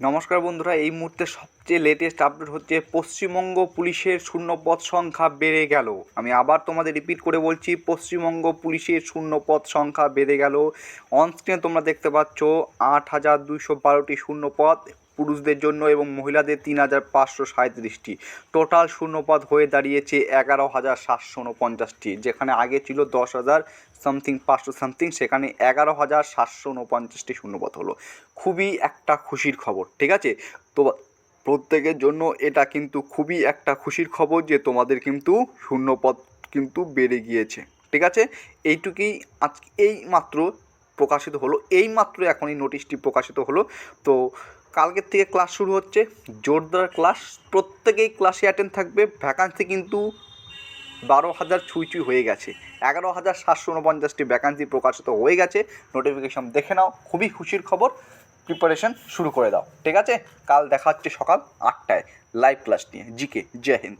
নমস্কার বন্ধুরা, এই মুহূর্তে সবচেয়ে লেটেস্ট আপডেট হচ্ছে পশ্চিমবঙ্গ পুলিশের শূন্যপদ সংখ্যা বেড়ে গেল। আমি আবার তোমাদের রিপিট করে বলছি, পশ্চিমবঙ্গ পুলিশের শূন্যপদ সংখ্যা বেড়ে গেল। অনস্ক্রিনে তোমরা দেখতে পাচ্ছ, আট হাজার দুইশো বারোটি শূন্যপদ। পুরুষদের জন্য এবং মহিলাদের তিন হাজার পাঁচশো সাঁত্রিশটি টোটাল শূন্যপদ হয়ে দাঁড়িয়েছে এগারো হাজার সাতশো উনপঞ্চাশটি, যেখানে আগে ছিল দশ হাজার সামথিং পাঁচশো সামথিং, সেখানে এগারো হাজার সাতশো উনপঞ্চাশটি শূন্যপদ হলো। খুবই একটা খুশির খবর, ঠিক আছে? তো প্রত্যেকের জন্য এটা কিন্তু খুবই একটা খুশির খবর যে তোমাদের কিন্তু শূন্যপদ কিন্তু বেড়ে গিয়েছে, ঠিক আছে? এইটুকুই আজ, এই মাত্র প্রকাশিত হলো এই মাত্র এখন এই নোটিশটি প্রকাশিত হলো। তো কালকের থেকে ক্লাস শুরু হচ্ছে, জোরদার ক্লাস প্রত্যেকেই ক্লাসে অ্যাটেন্ড থাকবে। ভ্যাকান্সি কিন্তু বারো হাজার ছুঁই ছুঁই হয়ে গেছে। এগারো হাজার সাতশো উনপঞ্চাশটি ভ্যাকান্সি প্রকাশিত হয়ে গেছে। নোটিফিকেশন দেখে নাও, খুবই খুশির খবর। প্রিপারেশন শুরু করে দাও। ঠিক আছে? কাল দেখা হচ্ছে সকাল আটটায়। লাইভ ক্লাস নিয়ে। জিকে জয় হিন্দ